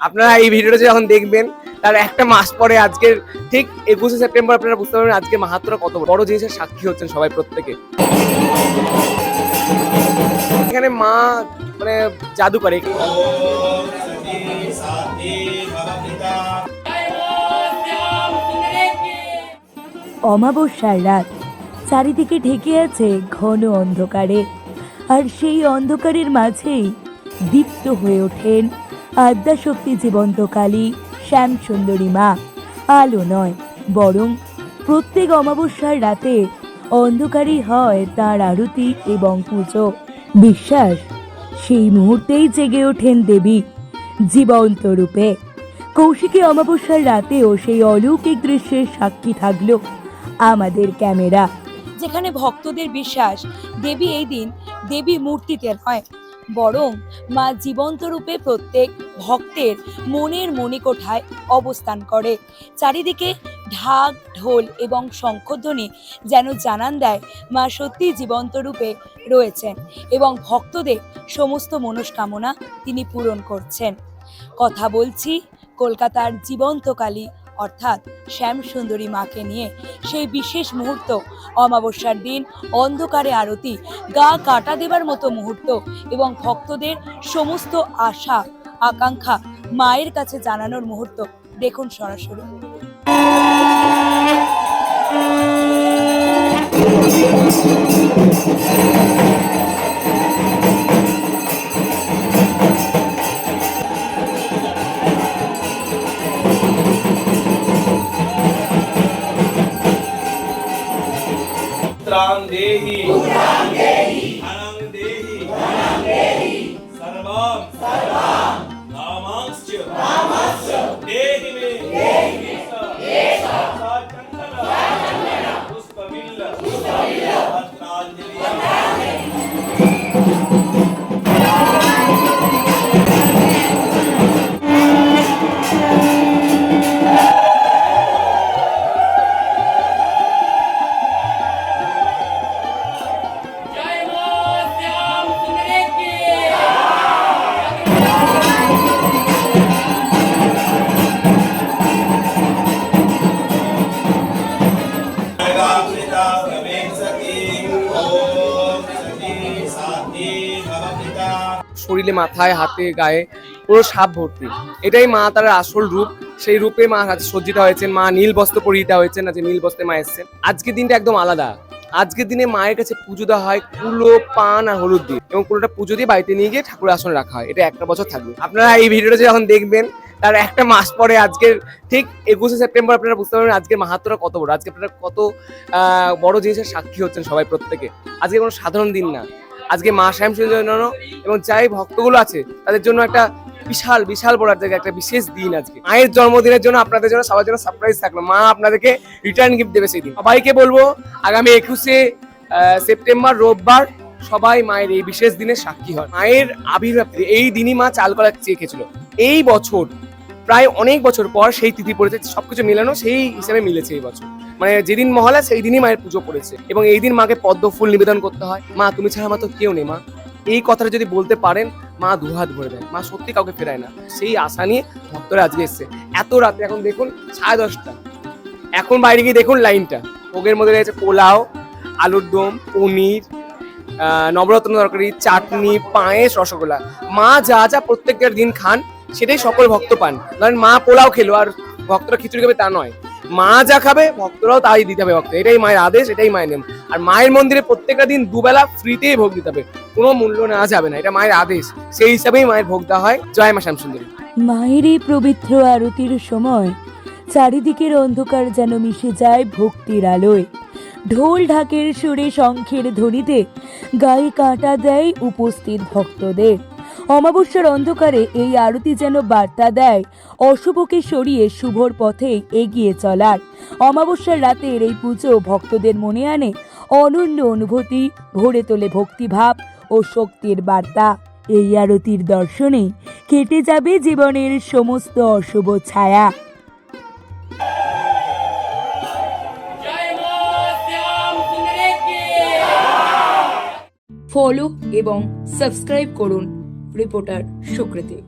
আপনারা এই ভিডিওটা যখন দেখবেন, তার একটা মাস পরে আজকের ঠিক একুশে সেপ্টেম্বর আপনারা বুঝতে পারবেন আজকে মাহাত্মটা কত বড় জিনিসের সাক্ষী হচ্ছেন সবাই প্রত্যেকে। এখানে মা মানে জাদু করে অমাবস্যার রাত, চারিদিকে ঢেকে আছে ঘন অন্ধকারে, আর সেই অন্ধকারের মাঝেই দীপ্ত হয়ে ওঠেন আদ্যাশক্তি জীবন্ত কালী শ্যামসুন্দরী মা। আলো নয়, বরং প্রত্যেক অমাবস্যার রাতে অন্ধকারই হয় তার আরতি এবং পুজো। বিশ্বাস, সেই মুহূর্তেই জেগে ওঠেন দেবী জীবন্ত রূপে। কৌশিকী অমাবস্যার রাতেও সেই অলৌকিক দৃশ্যের সাক্ষী থাকল আমাদের ক্যামেরা। যেখানে ভক্তদের বিশ্বাস, দেবী এই দিন দেবী মূর্তিতে নয় বরং মা জীবন্ত রূপে প্রত্যেক ভক্তের মনের মণিকোঠায় অবস্থান করে। চারিদিকে ঢাক, ঢোল এবং শঙ্খধ্বনি যেন জানান দেয় মা সত্যি জীবন্ত রূপে রয়েছেন এবং ভক্তদের সমস্ত মনস্কামনা তিনি পূরণ করছেন। কথা বলছি কলকাতার জীবন্তকালী অর্থাৎ শ্যামসুন্দরী মাকে নিয়ে সেই বিশেষ মুহূর্ত, অমাবস্যার দিন, অন্ধকারে আরতি, গা কাটা দেবার মতো মুহূর্ত এবং ভক্তদের সমস্ত আশা, আকাঙ্ক্ষা মায়ের কাছে জানানোর মুহূর্ত। দেখুন সরাসরি। पुत्रां देहि। पुत्रां देहि। धनं देहि। धनं देहि। सर्वं सर्वं नामांश्च। नाम শরীরে, মাথায়, হাতে, গায়ে পুরো সাপ ভর্তি। এটাই মা তার আসল রূপ। সেই রূপে মা সজ্জিত হয়েছেন। মা নীল বস্ত্র পরিহিতা হয়েছেন আজকে নীল বস্ত্রে মা এসেছেন। আজকের দিনটা একদম আলাদা। আজকের দিনে মায়ের কাছে পুজো দেওয়া হয় কুলো, পান আর হলুদ দিয়ে এবং কুলোটা পুজো দিয়ে বাড়িতে নিয়ে গিয়ে ঠাকুরের আসনে রাখা হয়। এটা একটা বছর থাকবে। আপনারা এই ভিডিওটা যখন দেখবেন, তার একটা মাস পরে আজকের ঠিক একুশে সেপ্টেম্বর আপনারা বুঝতে পারবেন আজকের মাহাত্মটা কত বড়। আজকে আপনারা কত বড় জিনিসের সাক্ষী হচ্ছেন সবাই প্রত্যেকে। আজকে কোনো সাধারণ দিন না। আজকে মা শ্যাম জন্য এবং যাই ভক্তগুলো আছে, তাদের জন্য একটা বিশাল বিশাল বড় একটা একটা বিশেষ দিন আজকে। মায়ের জন্মদিনের জন্য আপনাদের জন্য সবার জন্য সারপ্রাইজ থাকল। মা আপনাদেরকে রিটার্ন গিফট দেবে সেই দিন। সবাইকে বলব, আগামী একুশে সেপ্টেম্বর, রোববার সবাই মায়ের এই বিশেষ দিনে সাক্ষী হয় মায়ের আবির্ভাব এই দিনই মা চাল কলা চেয়ে খেয়েছিল। এই বছর, প্রায় অনেক বছর পর সেই তিথি পড়েছে, সবকিছু মিলানো সেই হিসাবে মিলেছে এই বছর। মানে যেদিন মহলা সেই দিনই মায়ের পুজো পড়েছে। এবং এই দিন মাকে পদ্ম ফুল নিবেদন করতে হয়। মা, তুমি ছাড়া আমার তো কেউ নেই, মা। এই কথাটা যদি বলতে পারেন, মা দুহাত ভরে দেয় মা সত্যি কাউকে ফেরায় না। সেই আশা নিয়ে ভক্তরা আজকে এসছে। এত রাতে এখন দেখুন, সাড়ে দশটা। এখন বাইরে গিয়ে দেখুন লাইনটা। ভোগের মধ্যে রয়েছে পোলাও, আলুর দম, পনির নবরত্ন তরকারি, চাটনি, পায়েস, রসগোল্লা। মা যা যা প্রত্যেকটা দিন খান, সেটাই সকল ভক্ত পান। ধরেন মা পোলাও খেলো, আর ভক্তরা খিচুড়ি খাবে তা নয়। মা যা খাবে, ভক্তরাও তাই দিতে হবে ভক্ত। এটাই মায়ের আদেশ, এটাই মায়ের নিয়ম। আর মায়ের মন্দিরে প্রত্যেকটা দিন দুবেলা ফ্রিতেই ভোগ দিতে হবে। কোনো মূল্য নেওয়া যাবে না, এটা মায়ের আদেশ। সেই হিসাবেই মায়ের ভোগ দেওয়া হয়। জয় মা শ্যামসুন্দরী। মায়ের এই পবিত্র আরতির সময় চারিদিকের অন্ধকার যেন মিশে যায় ভক্তির আলোয়। ঢোল ঢাকের সুরে শঙ্খের ধ্বনিতে গায়ে কাঁটা দেয় উপস্থিত ভক্তদের। অমাবস্যার অন্ধকারে এই আরতি যেন বার্তা দেয়। অশুভকে সরিয়ে শুভর পথে এগিয়ে চলার। অমাবস্যার রাতের এই পুজো ভক্তদের মনে আনে। অনন্য অনুভূতি ভরে তোলে ভক্তিভাব ও শক্তির বার্তা। এই আরতির দর্শনে কেটে যাবে জীবনের সমস্ত অশুভ ছায়া। ফলো এবং সাবস্ক্রাইব করুন। রিপোর্টার সুকৃতি।